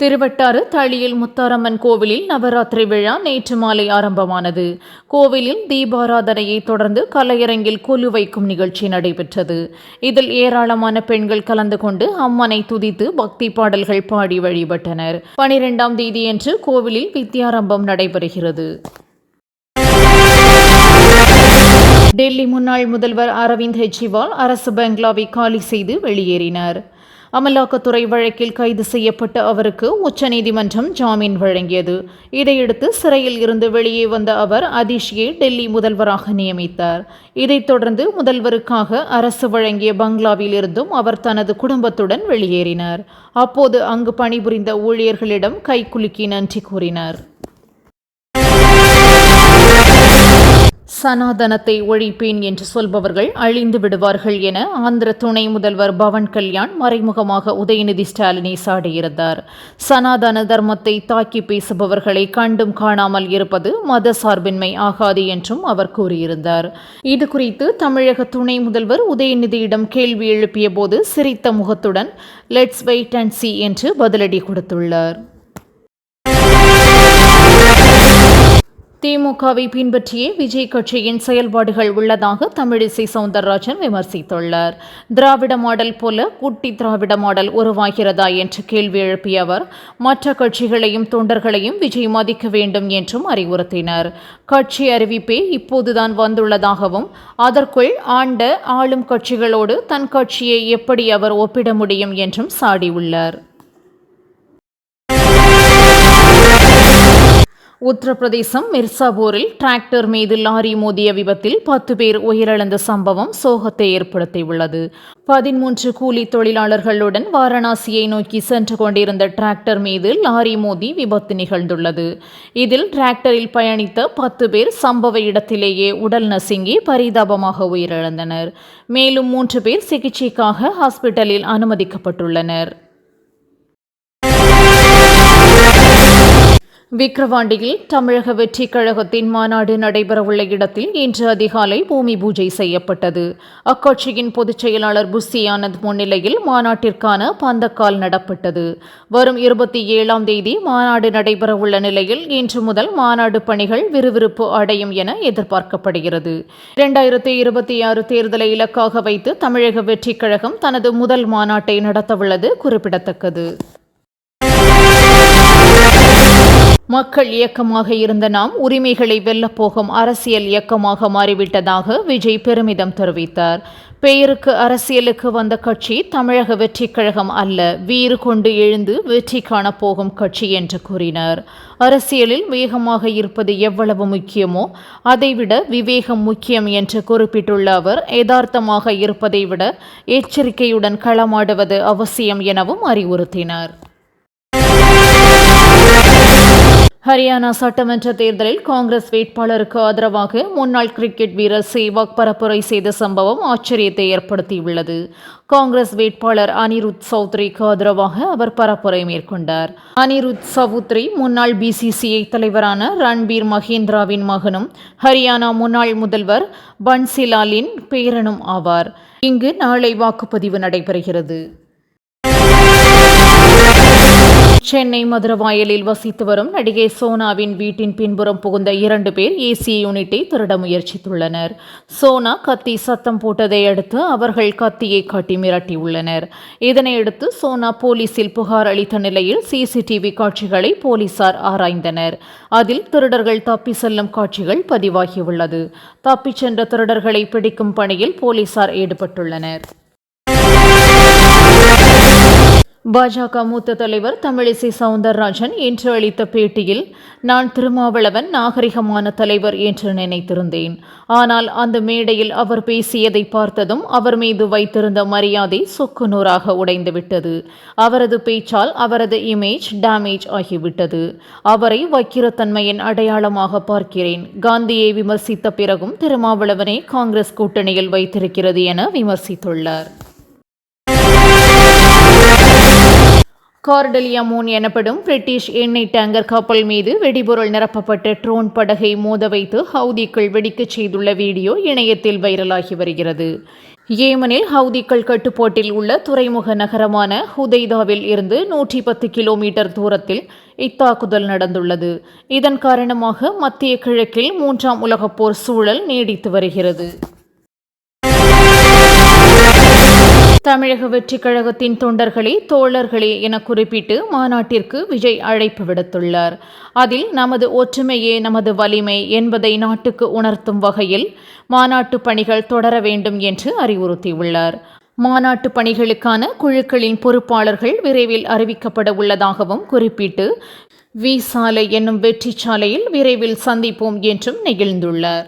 திருவட்டாறு தளியில் முத்தாரம்மன் கோவிலில் நவராத்திரி விழா நேற்று மாலை ஆரம்பமானது. கோவிலில் தீபாராதனையை தொடர்ந்து கலையரங்கில் கொலு வைக்கும் நிகழ்ச்சி நடைபெற்றது. இதில் ஏராளமான பெண்கள் கலந்து கொண்டு அம்மனை துதித்து பக்தி பாடல்கள் பாடி வழிபட்டனர். பனிரெண்டாம் தேதியன்று கோவிலில் வித்தியாரம்பம் நடைபெறுகிறது. டெல்லி முன்னாள் முதல்வர் அரவிந்த் கெஜ்ரிவால் அரசு பங்களாவை காலி செய்து வெளியேறினார். அமலாக்கத்துறை வழக்கில் கைது செய்யப்பட்ட அவருக்கு உச்சநீதிமன்றம் ஜாமீன் வழங்கியது. இதையடுத்து சிறையில் இருந்து வெளியே வந்த அவர் அதிஷியை டெல்லி முதல்வராக நியமித்தார். இதைத் தொடர்ந்து முதல்வருக்காக அரசு வழங்கிய பங்களாவில் இருந்தும் அவர் தனது குடும்பத்துடன் வெளியேறினார். அப்போது அங்கு பணிபுரிந்த ஊழியர்களிடம் கைக்குலுக்கி நன்றி கூறினார். சனாதனத்தை ஒழிப்பேன் என்று சொல்பவர்கள் அழிந்து விடுவார்கள் என ஆந்திர துணை முதல்வர் பவன் கல்யாண் மறைமுகமாக உதயநிதி ஸ்டாலினை சாடியிருந்தார். சனாதன தர்மத்தை தாக்கி பேசுபவர்களை கண்டும் காணாமல் இருப்பது மத சார்பின்மை ஆகாது என்றும் அவர் கூறியிருந்தார். இது குறித்து தமிழக துணை முதல்வர் உதயநிதியிடம் கேள்வி எழுப்பிய போது சிரித்த முகத்துடன் லெட்ஸ் வெயிட் அண்ட் சி என்று பதிலடி கொடுத்துள்ளார். திமுகவை பின்பற்றியே விஜய் கட்சியின் செயல்பாடுகள் உள்ளதாக தமிழிசை சவுந்தரராஜன் விமர்சித்துள்ளார். திராவிட மாடல் போல குட்டி திராவிட மாடல் உருவாகிறதா என்று கேள்வி எழுப்பிய அவர் மற்ற கட்சிகளையும் தொண்டர்களையும் விஜய் மதிக்க வேண்டும் என்றும் அறிவுறுத்தினார். கட்சி அறிவிப்பே இப்போதுதான் வந்துள்ளதாகவும் அதற்குள் ஆண்ட ஆளும் கட்சிகளோடு தன் கட்சியை எப்படி அவர் ஒப்பிட முடியும் என்றும் சாடியுள்ளார். உத்தரப்பிரதேசம் மிர்சாபூரில் டிராக்டர் மீது லாரி மோதிய விபத்தில் பத்து பேர் உயிரிழந்த சம்பவம் சோகத்தை ஏற்படுத்தியுள்ளது. பதிமூன்று கூலி தொழிலாளர்களுடன் வாரணாசியை நோக்கி சென்று கொண்டிருந்த டிராக்டர் மீது லாரி மோதி விபத்து நிகழ்ந்துள்ளது. இதில் டிராக்டரில் பயணித்த பத்து பேர் சம்பவ இடத்திலேயே உடல் நசுங்கி பரிதாபமாக உயிரிழந்தனர். மேலும் மூன்று பேர் சிகிச்சைக்காக ஹாஸ்பிட்டலில் அனுமதிக்கப்பட்டுள்ளனர். விக்கிரவாண்டியில் தமிழக வெற்றிக் கழகத்தின் மாநாடு நடைபெறவுள்ள இடத்தில் இன்று அதிகாலை பூமி பூஜை செய்யப்பட்டது. அக்கட்சியின் பொதுச் செயலாளர் புஸ்தி ஆனந்த் முன்னிலையில் மாநாட்டிற்கான பந்தக்கால் நடப்பட்டது. வரும் இருபத்தி ஏழாம் தேதி மாநாடு நடைபெறவுள்ள நிலையில் இன்று முதல் மாநாடு பணிகள் விறுவிறுப்பு அடையும் என எதிர்பார்க்கப்படுகிறது. இரண்டாயிரத்தி இருபத்தி ஆறு தேர்தலை இலக்காக வைத்து தமிழக வெற்றிக் கழகம் தனது முதல் மாநாட்டை நடத்தவுள்ளது குறிப்பிடத்தக்கது. மக்கள் இயக்கமாக இருந்த நாம் உரிமைகளை வெல்லப்போகும் அரசியல் இயக்கமாக மாறிவிட்டதாக விஜய் பெருமிதம் தெரிவித்தார். பெயருக்கு அரசியலுக்கு வந்த கட்சி தமிழக வெற்றி கழகம் அல்ல வீறு கொண்டு எழுந்து வெற்றி காணப்போகும் கட்சி என்று கூறினார். அரசியலில் வேகமாக இருப்பது எவ்வளவு முக்கியமோ அதைவிட விவேகம் முக்கியம் என்று குறிப்பிட்டுள்ள அவர் யதார்த்தமாக இருப்பதை விட எச்சரிக்கையுடன் களமாடுவது அவசியம் எனவும் அறிவுறுத்தினார். ஹரியானா சட்டமன்ற தேர்தலில் காங்கிரஸ் வேட்பாளருக்கு ஆதரவாக முன்னாள் கிரிக்கெட் வீரர் சேவாக் பரப்புரை செய்த சம்பவம் ஆச்சரியத்தை ஏற்படுத்தியுள்ளது. காங்கிரஸ் வேட்பாளர் அனிருத் சௌத்ரிக்கு ஆதரவாக அவர் பரப்புரை மேற்கொண்டார். அனிருத் சவுத்ரி முன்னாள் பிசிசிஐ தலைவரான ரன்பீர் மகேந்திராவின் மகனும் ஹரியானா முன்னாள் முதல்வர் பன்சிலாலின் பேரனும் ஆவார். இங்கு நாளை வாக்குப்பதிவு நடைபெறுகிறது. சென்னை மதுரவாயலில் வசித்து வரும் நடிகை சோனாவின் வீட்டின் பின்புறம் புகுந்த இரண்டு பேர் ஏசி யூனிட்டை திருட முயற்சித்துள்ளனர். சோனா கத்தி சத்தம் போட்டதை அடுத்து அவர்கள் கத்தியை காட்டி மிரட்டியுள்ளனர். இதனையடுத்து சோனா போலீசில் புகார் அளித்த நிலையில் சிசிடிவி காட்சிகளை போலீசார் ஆராய்ந்தனர். அதில் திருடர்கள் தப்பி செல்லும் காட்சிகள் பதிவாகியுள்ளது. தப்பிச் சென்ற திருடர்களை பிடிக்கும் பணியில் போலீசார் ஈடுபட்டுள்ளனர். பாஜக மூத்த தலைவர் தமிழிசை சவுந்தரராஜன் இன்று அளித்த பேட்டியில் நான் திருமாவளவன் நாகரிகமான தலைவர் என்று நினைத்திருந்தேன். ஆனால் அந்த மேடையில் அவர் பேசியதை பார்த்ததும் அவர் மீது வைத்திருந்த மரியாதை சொக்குநூறாக உடைந்துவிட்டது. அவரது பேச்சால் அவரது இமேஜ் டேமேஜ் ஆகிவிட்டது. அவரை வக்கிரத்தன்மையின் அடையாளமாக பார்க்கிறேன். காந்தியை விமர்சித்த பிறகும் திருமாவளவனை காங்கிரஸ் கூட்டணியில் வைத்திருக்கிறது என விமர்சித்துள்ளார். கார்டலியா மூன் எனப்படும் பிரிட்டிஷ் எண்ணெய் டேங்கர் கப்பல் மீது வெடிபொருள் நிரப்பப்பட்ட ட்ரோன் படகை மோத வைத்து ஹவுதிக்கள் வெடிக்கச் செய்துள்ள வீடியோ இணையத்தில் வைரலாகி வருகிறது. ஏமனில் ஹவுதிக்கள் கட்டுப்பாட்டில் உள்ள துறைமுக நகரமான ஹுதைதாவில் இருந்து நூற்றி பத்து கிலோமீட்டர் தூரத்தில் இத்தாக்குதல் நடந்துள்ளது. இதன் காரணமாக மத்திய கிழக்கில் மூன்றாம் உலகப் போர் சூழல் நீடித்து வருகிறது. தமிழக வெற்றிக் கழகத்தின் தொண்டர்களே தோழர்களே என குறிப்பிட்டு மாநாட்டிற்கு விஜய் அழைப்பு விடுத்துள்ளார். அதில் நமது ஒற்றுமையே நமது வலிமை என்பதை நாட்டுக்கு உணர்த்தும் வகையில் மாநாட்டு பணிகள் தொடர வேண்டும் என்று அறிவுறுத்தியுள்ளார். மாநாட்டு பணிகளுக்கான குழுக்களின் பொறுப்பாளர்கள் விரைவில் அறிவிக்கப்பட உள்ளதாகவும் குறிப்பிட்டு வி சாலை என்னும் வெற்றி சாலையில் விரைவில் சந்திப்போம் என்றும் நெகிழ்ந்துள்ளார்.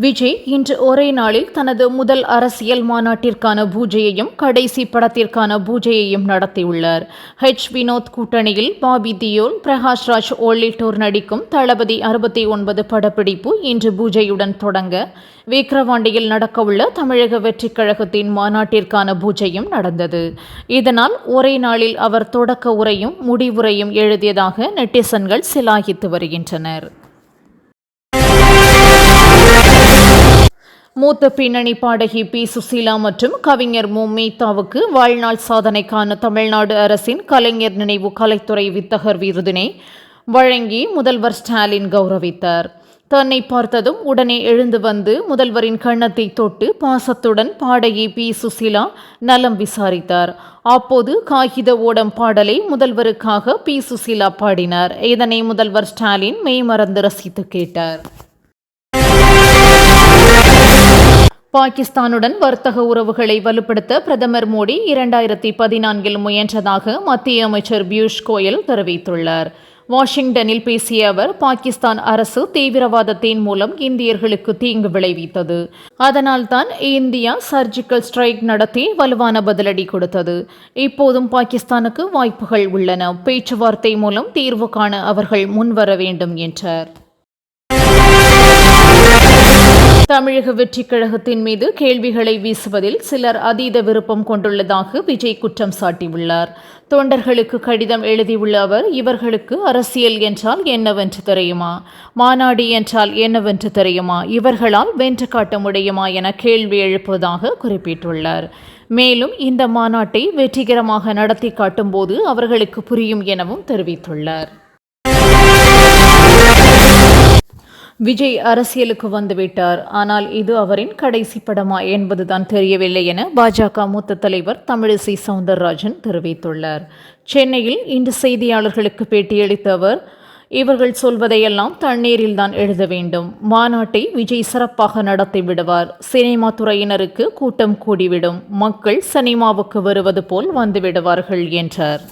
விஜய் இன்று ஒரே நாளில் தனது முதல் அரசியல் மாநாட்டிற்கான பூஜையையும் கடைசி படத்திற்கான பூஜையையும் நடத்தியுள்ளார். ஹெச் வினோத் கூட்டணியில் பாபி தியோல் பிரகாஷ் ராஜ் உள்ளிட்டோர் நடிக்கும் தளபதி அறுபத்தி ஒன்பது படப்பிடிப்பு இன்று பூஜையுடன் தொடங்க. விக்கிரவாண்டியில் நடக்கவுள்ள தமிழக வெற்றிக் கழகத்தின் மாநாட்டிற்கான பூஜையும் நடந்தது. இதனால் ஒரே நாளில் அவர் தொடக்க உரையும் முடிவுரையும் எழுதியதாக நெட்டிசன்கள் சிலாகித்து வருகின்றனர். மூத்த பின்னணி பாடகி பி. சுசீலா மற்றும் கவிஞர் மு. மேத்தாவுக்கு வாழ்நாள் சாதனைக்கான தமிழ்நாடு அரசின் கலைஞர் நினைவு கலைத்துறை வித்தகர் விருதினை வழங்கி முதல்வர் ஸ்டாலின் கௌரவித்தார். தன்னை பார்த்ததும் உடனே எழுந்து வந்து முதல்வரின் கண்ணத்தை தொட்டு பாசத்துடன் பாடகி பி. சுசீலா நலம் விசாரித்தார். அப்போது காகித ஓடம் பாடலை முதல்வருக்காக பி. சுசீலா பாடினார். இதனை முதல்வர் ஸ்டாலின் மெய்மறந்து ரசித்து கேட்டார். பாகிஸ்தானுடன் வர்த்தக உறவுகளை வலுப்படுத்த பிரதமர் மோடி இரண்டாயிரத்தி பதினான்கில் முயன்றதாக மத்திய அமைச்சர் பியூஷ் கோயல் தெரிவித்துள்ளார். வாஷிங்டனில் பேசிய அவர் பாகிஸ்தான் அரசு தீவிரவாதத்தின் மூலம் இந்தியர்களுக்கு தீங்கு விளைவித்தது. அதனால்தான் இந்தியா சர்ஜிக்கல் ஸ்ட்ரைக் நடத்தி வலுவான பதிலடி கொடுத்தது. இப்போதும் பாகிஸ்தானுக்கு வாய்ப்புகள் உள்ளன. பேச்சுவார்த்தை மூலம் தீர்வு காண அவர்கள் முன்வர வேண்டும் என்றார். தமிழக வெற்றிக் கழகத்தின் மீது கேள்விகளை வீசுவதில் சிலர் அதீத விருப்பம் கொண்டுள்ளதாக விஜய் குற்றம் சாட்டியுள்ளார். தொண்டர்களுக்கு கடிதம் எழுதியுள்ள அவர் இவர்களுக்கு அரசியல் என்றால் என்னவென்று தெரியுமா? மாநாடு என்றால் என்னவென்று தெரியுமா? இவர்களால் வென்று காட்ட முடியுமா? என கேள்வி எழுப்புவதாக குறிப்பிட்டுள்ளார். மேலும் இந்த மாநாட்டை வெற்றிகரமாக நடத்தி காட்டும்போது அவர்களுக்கு புரியும் எனவும் தெரிவித்துள்ளார். விஜய் அரசியலுக்கு வந்துவிட்டார். ஆனால் இது அவரின் கடைசி படமா என்பதுதான் தெரியவில்லை என பாஜக மூத்த தலைவர் தமிழிசை சவுந்தரராஜன் தெரிவித்துள்ளார். சென்னையில் இன்று செய்தியாளர்களுக்கு பேட்டியளித்த அவர் இவர்கள் சொல்வதையெல்லாம் தண்ணீரில் தான் எழுத வேண்டும். மாநாட்டை விஜய் சிறப்பாக நடத்தி விடுவார். சினிமா துறையினருக்கு கூட்டம் கூடிவிடும். மக்கள் சினிமாவுக்கு வருவது போல் வந்துவிடுவார்கள் என்றார்.